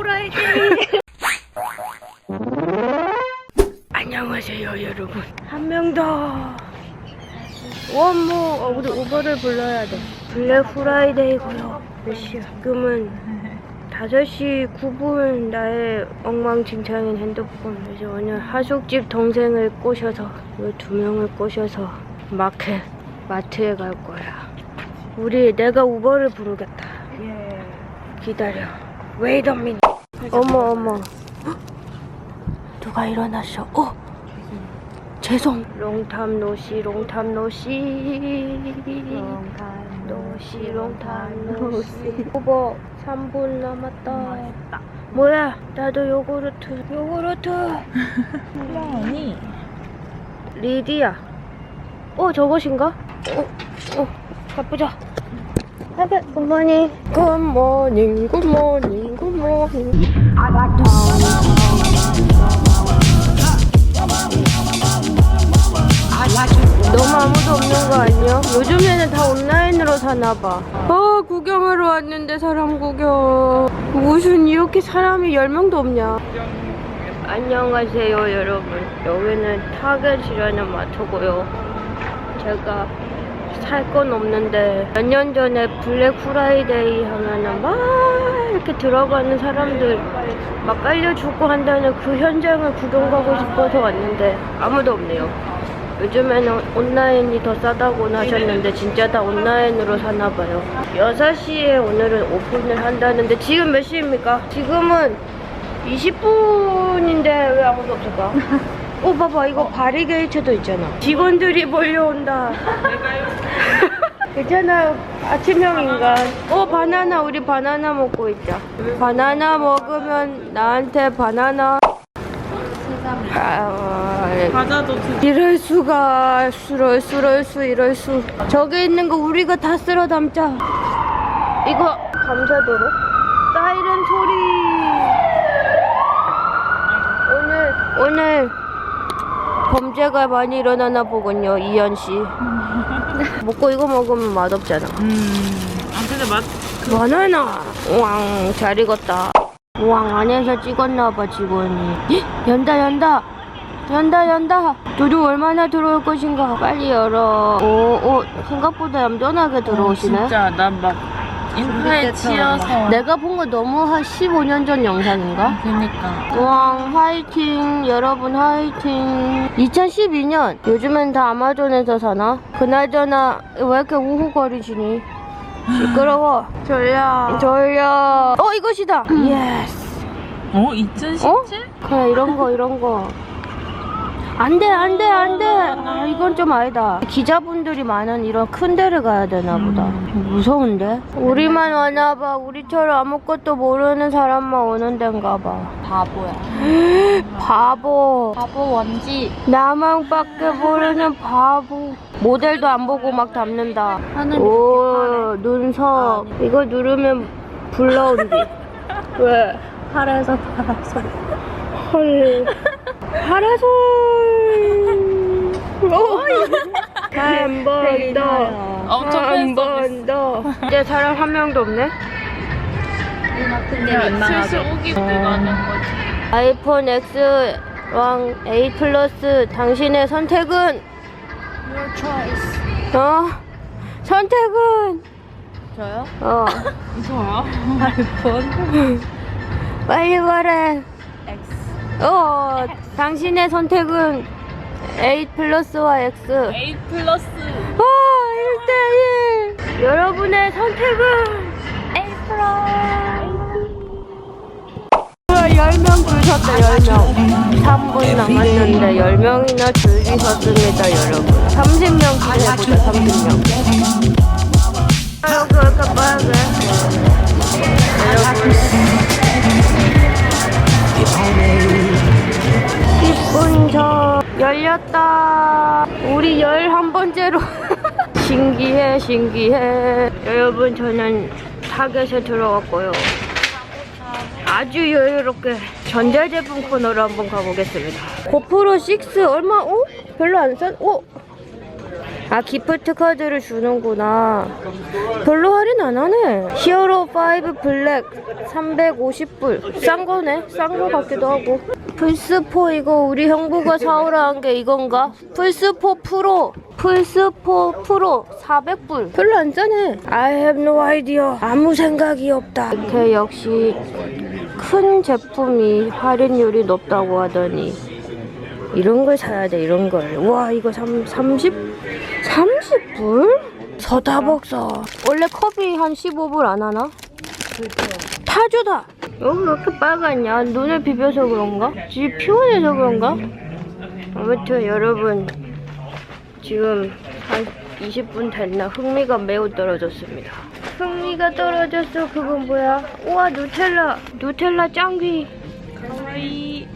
후라이데이. 안녕하세요 여러분. 한 명 더. 원모 어, 우리 우버를 불러야 돼. 블랙 후라이데이고요. 몇 시야? 지금은 5시 9분 나의 엉망진창인 핸드폰. 이제 오늘 하숙집 동생을 꼬셔서 이두 명을 꼬셔서 마켓 마트에 갈 거야. 우리 내가 우버를 부르겠다. 기다려. Wait a minute. 어머 어머. 헉! 누가 일어났어? 어? 죄송. 롱탐 노시 롱탐 노시. 롱탐 노시 롱탐 노시. 후보 3분 남았다. 뭐야? 나도 요구르트. 요구르트. 아니 리디야. 어 저것인가? 어, 어, 가보자. 굿모닝. 굿모닝, 굿모닝, 굿모닝. 너무 아무도 없는 거 아니야? 요즘에는 다 온라인으로 사나봐. 아, 구경하러 왔는데 사람 구경. 무슨 이렇게 사람이 10명도 없냐? 안녕하세요, 여러분. 여기는 타겟이라는 마트고요. 제가 살 건 없는데 몇 년 전에 블랙 프라이데이 하면은 막 이렇게 들어가는 사람들 막 깔려 죽고 한다는 그 현장을 구경 가고 싶어서 왔는데 아무도 없네요. 요즘에는 온라인이 더 싸다고 하셨는데 진짜 다 온라인으로 사나 봐요. 6시에 오늘은 오픈을 한다는데 지금 몇 시입니까? 지금은 20분인데 왜 아무도 없을까? 어 봐봐 이거 바리게이트도 있잖아. 직원들이 몰려온다. 괜찮아요. 아침형 인간. 어 바나나 우리 바나나 먹고 있자. 바나나 먹으면 나한테 바나나. 아, 과자도 두 이럴 수가 수럴 수럴 수 이럴 수 저기 있는 거 우리가 다 쓸어 담자 이거 감자도로 사이렌 소리 오늘 오늘 범죄가 많이 일어나나 보군요 이현 씨. 먹고 이거 먹으면 맛없잖아. 음 아 근데 맛 바나나! 우왕 잘 익었다. 우왕 안에서 찍었나봐 직원이. 헉, 연다 연다! 연다 연다! 두두 얼마나 들어올 것인가? 빨리 열어. 오 오 생각보다 얌전하게 들어오시네. 진짜 난막 인파에 치여서. 내가 본 거 너무 한 15년 전 영상인가? 그니까. 우왕 화이팅. 여러분 화이팅. 2012년. 요즘엔 다 아마존에서 사나? 그나저나 왜 이렇게 우후거리시니? 시끄러워. 졸려. 졸려. 어 이것이다. 예스 어? 2017? 그래 이런 거 이런 거 안돼 안돼 안돼. 아 이건 좀 아니다. 기자분들이 많은 이런 큰 데를 가야 되나 보다. 무서운데? 우리만 와나 봐. 우리처럼 아무것도 모르는 사람만 오는 데인가 봐. 바보야. 바보. 바보 원지. 나만밖에 모르는 바보. 모델도 안 보고 막 담는다. 오 눈썹 이거 누르면 불 나온디 왜? 팔에서 팔아서. 헐 파라솔 한번 더. 엄청 한팬번 더. 이제 사람 한 명도 없네. 근데 민망하게 슬슬 오기 들어가는 거지. 아이폰 X랑 A 플러스 당신의 선택은? Your choice. 어? 선택은? 저요? 어. 저요? 아이폰? 빨리 말해. X. 어 당신의 선택은 A 플러스와 X. A 플러스. 와 1대1 여러분의 선택은? A 플러스. 10명 줄 섰다 10명. 3분 남았는데 10명이나 줄이 섰습니다 여러분. 30명 기대해보자 30명. 아유 그럴까 빨개 여러분. 10분 전 열렸다 우리 11번째로 신기해 신기해 여러분 저는 타겟에 들어갔고요 아주 여유롭게 전자제품 코너로 한번 가보겠습니다 고프로 6 얼마? 어? 별로 안 싼? 어? 아 기프트 카드를 주는구나. 별로 할인 안 하네. 히어로 5 블랙 350불. 싼 거네. 싼 거 같기도 하고. 플스4 이거 우리 형부가 사오라 한 게 이건가? 플스4 프로. 플스4 프로 400불. 별로 안 싸네. I have no idea. 아무 생각이 없다. 이렇게 역시 큰 제품이 할인율이 높다고 하더니 이런 걸 사야 돼 이런 걸. 와 이거 3, 30 30불? 서다복서. 원래 컵이 한 15불 안 하나? 타주다. 여기 왜 이렇게 빨갛냐? 눈을 비벼서 그런가? 집이 피곤해서 그런가? 아무튼 여러분 지금 한 20분 됐나? 흥미가 매우 떨어졌습니다. 흥미가 떨어졌어. 그건 뭐야? 우와 누텔라. 누텔라 짱귀. 가와이.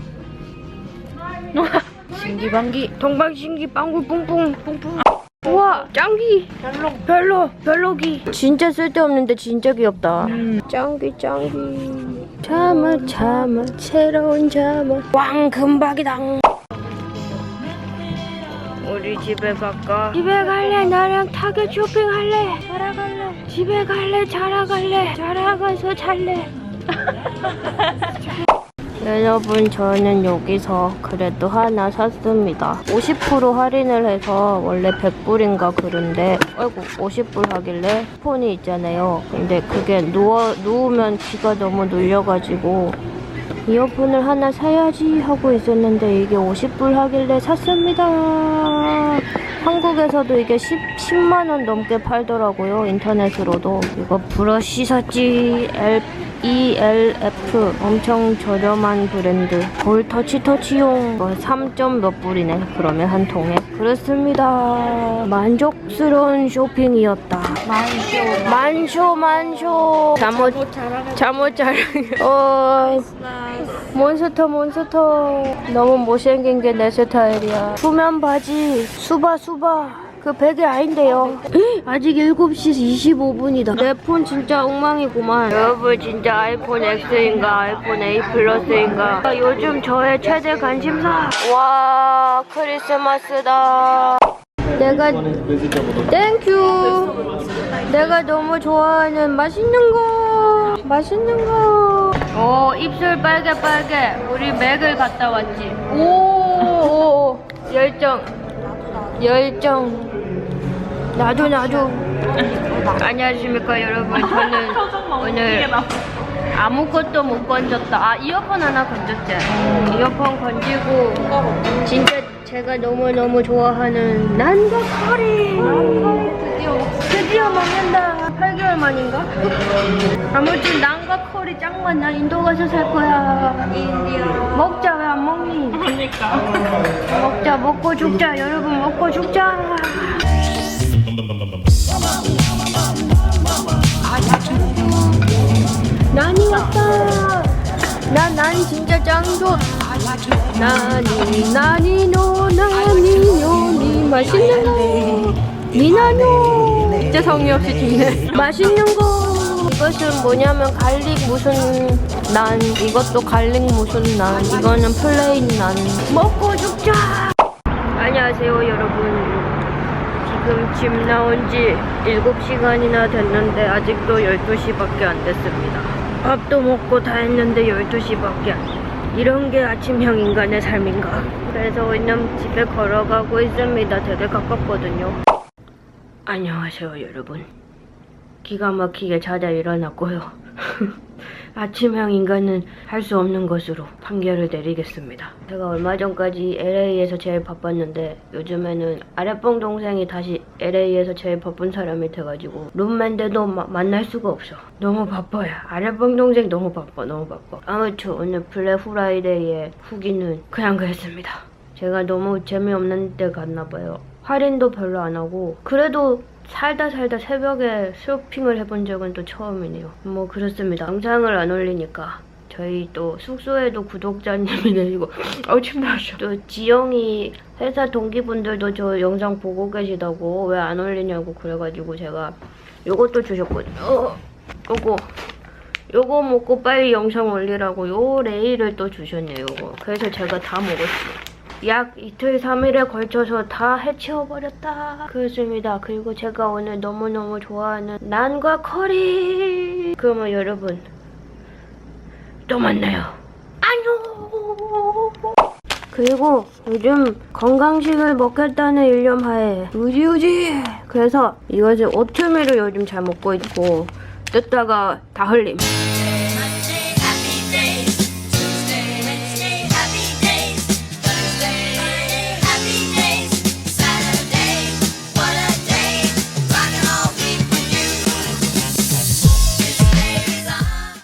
신기방기. 동방신기 빵구 뿡뿡 뿡뿡. 우와 짱귀. 별로 별로 별로기. 진짜 쓸데없는데 진짜 귀엽다. 짱귀 짱귀. 잠을 잠을 새로운 잠을. 왕금박이당. 우리 집에 갈까? 집에 갈래? 나랑 타겟 쇼핑할래? 자라 갈래. 집에 갈래? 자라 갈래? 자라 가서 잘래 여러분 저는 여기서 그래도 하나 샀습니다 50% 할인을 해서 원래 100불인가 그런데 아이고 50불 하길래 폰이 있잖아요 근데 그게 누워, 누우면 귀가 너무 눌려가지고 이어폰을 하나 사야지 하고 있었는데 이게 50불 하길래 샀습니다. 한국에서도 이게 10, 10만원 넘게 팔더라고요. 인터넷으로도. 이거 브러쉬 샀지. L, ELF. 엄청 저렴한 브랜드. 볼 터치 터치용. 이거 3. 몇 불이네. 그러면 한 통에. 그렇습니다. 만족스러운 쇼핑이었다. 만쇼. 만쇼, 만쇼. 잠옷, 잠옷 잘. 어, 몬스터 몬스터 너무 못생긴 게 내 스타일이야 수면 바지 수바 수바 그 베개 아닌데요. 아직 7시 25분이다. 내 폰 진짜 엉망이구만. 여러분 진짜 아이폰 X인가 아이폰 A 플러스인가. 요즘 저의 최대 관심사. 와 크리스마스다. 내가 땡큐. 내가 너무 좋아하는 맛있는 거. 맛있는 거. 오, 입술 빨개 빨개. 우리 맥을 갔다 왔지. 오, 오, 열정. 열정. 나도 나도. 안녕하십니까 여러분. 저는 오늘 아무것도 못 건졌다. 아 이어폰 하나 건졌지. 이어폰 건지고 진짜 제가 너무 너무 좋아하는 난과 커리. 드디어 드디어 먹는다. 8개월 만인가? 아무튼 난과 커리 짱 많나 인도 가서 살 거야. 먹자 왜 안 먹니? 그러니까. 먹자 먹고 죽자 여러분 먹고 죽자. 나난 진짜 짱 좋아. 나니 나니 노 나니 노니 맛있는 거. 니나노. 진짜 성의 없이 죽네. 맛있는 거. 이것은 뭐냐면 갈릭 무슨 난 이것도 갈릭 무슨 난. 이거는 플레인 난. 먹고 죽자. 안녕하세요 여러분. 지금 집 나온 지 7시간이나 됐는데 아직도 12시밖에 안 됐습니다 밥도 먹고 다 했는데 12시밖에 안 이런 게 아침형 인간의 삶인가? 그래서 오늘 집에 걸어가고 있습니다. 되게 가깝거든요. 안녕하세요, 여러분. 기가 막히게 자다 일어났고요. 아침형 인간은 할 수 없는 것으로 판결을 내리겠습니다. 제가 얼마 전까지 LA에서 제일 바빴는데 요즘에는 아랫봉 동생이 다시 LA에서 제일 바쁜 사람이 돼가지고 룸맨데도 마- 만날 수가 없어. 너무 바빠요. 아랫봉 동생 너무 바빠, 너무 바빠. 아무튼 오늘 블랙 후라이데이의 후기는 그냥 그랬습니다. 제가 너무 재미없는 데 갔나봐요. 할인도 별로 안 하고 그래도 살다 살다 새벽에 쇼핑을 해본 적은 또 처음이네요. 뭐 그렇습니다. 영상을 안 올리니까 저희 또 숙소에도 구독자님이 계시고 어 침 나왔어. 또 지영이 회사 동기분들도 저 영상 보고 계시다고 왜 안 올리냐고 그래가지고 제가 요것도 주셨거든요. 어, 요거 요거 먹고 빨리 영상 올리라고 요 레일을 또 주셨네요. 요거. 그래서 제가 다 먹었어요. 약 이틀, 3일에 걸쳐서 다 해치워버렸다. 그렇습니다. 그리고 제가 오늘 너무너무 좋아하는 난과 커리. 그러면 여러분, 또 만나요. 안녕! 그리고 요즘 건강식을 먹겠다는 일념 하에 우지우지 그래서 이것을 오트밀을 요즘 잘 먹고 있고 뜯다가 다 흘림